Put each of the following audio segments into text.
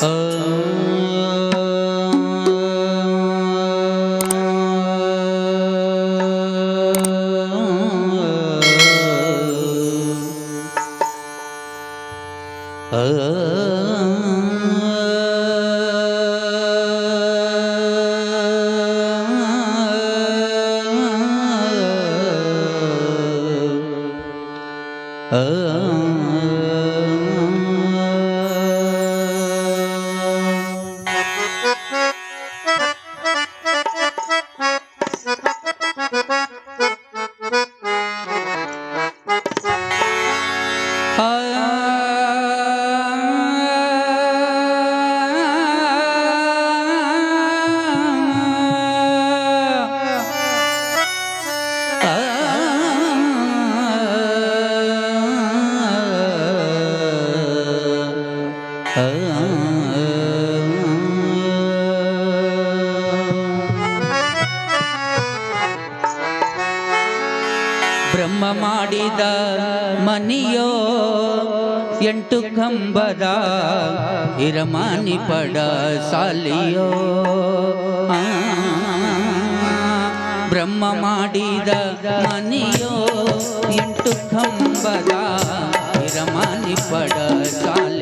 ở ಬ್ರಹ್ಮ ಮಾಡಿದ ಮನಿಯೋ ಎಂಟು ಕಂಬದ ಹಿರಮಾನಿ ಪಡ ಸಾಲಿಯೋ. ಬ್ರಹ್ಮ ಮಾಡಿದ ಮನಿಯೋ ಎಂಟು ಕಂಬದ ಇರಮಾನಿ ಪಡ ಸಾಲಿಯೋ.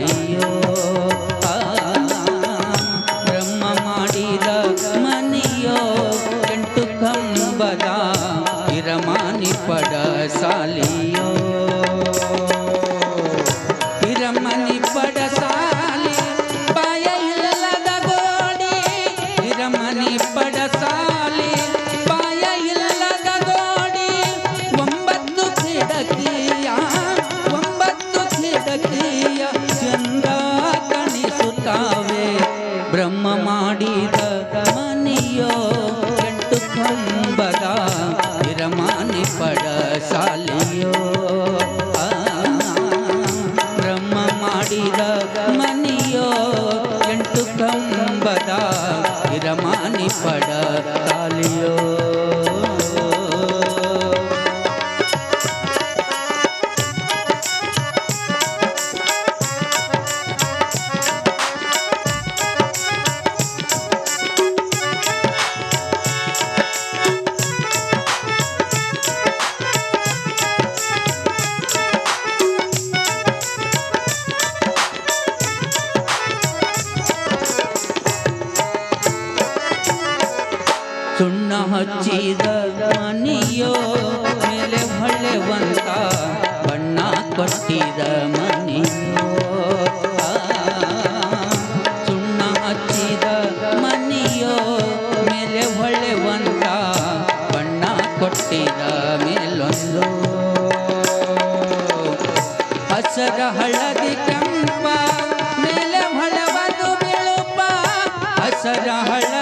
பட ಸುಣ್ಣ ಹಚ್ಚಿದ ಮನಿಯೋ ಮೇಲೆ ಹೊಳೆವಂತ ಬಣ್ಣ ಕೊಟ್ಟಿದ ಮನಿಯೋ. ಸುಣ್ಣ ಹಚ್ಚಿದ ಮನಿಯೋ ಮೇಲೆ ಹೊಳೆವಂತ ಬಣ್ಣ ಕೊಟ್ಟಿದ ಮೇಲೊಂದು. ಹಸರ ಹಳದಿ ಕೆಂಪ ಮೇಲೆ ಹೊಳವದು ಬಿಳುಪ ಹಸರ ಹಳದಿ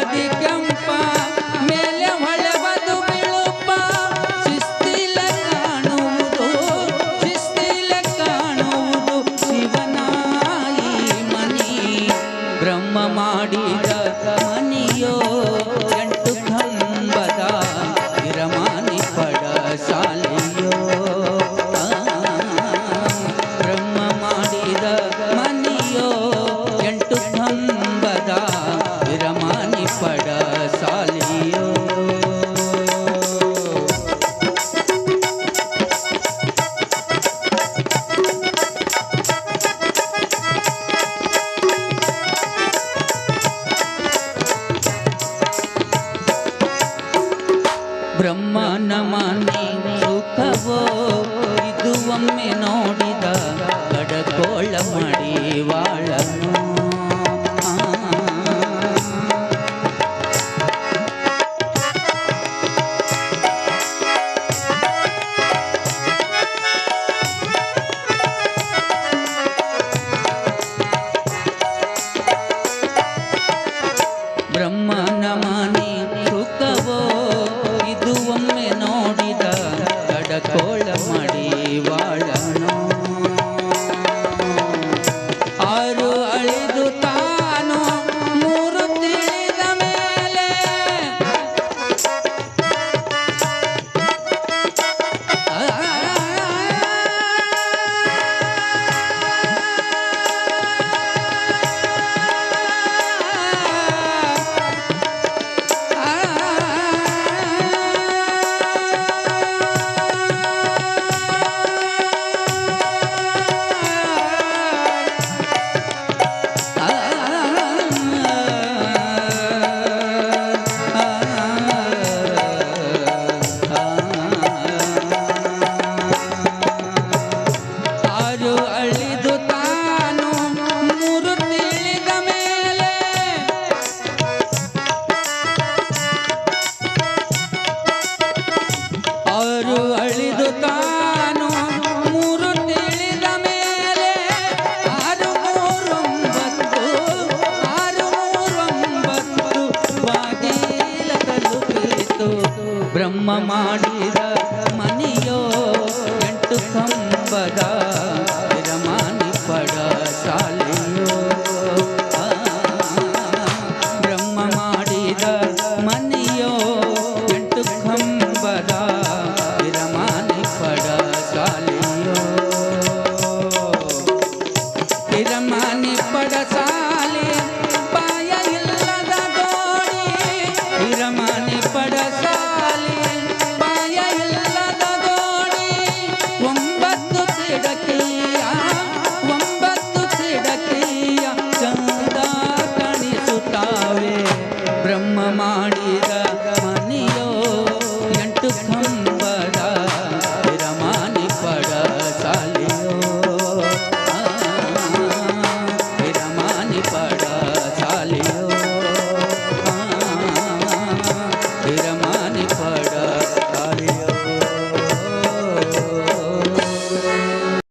ಮನೆ ಸುಖವೋ? ಇದು ಒಮ್ಮೆ ನೋಡಿದ ಕಡಕೋಳ ವಾಳನು ಬ್ರಹ್ಮನ ಮನೆ ಸುಖವೋ? ಇದು ಬ್ರಹ್ಮ ಮಾಡಿದ ಮನಿಯೋ ಎಂಟು ಕಂಬದ ರಮಾನಿ ಪಡ ಸಾಲ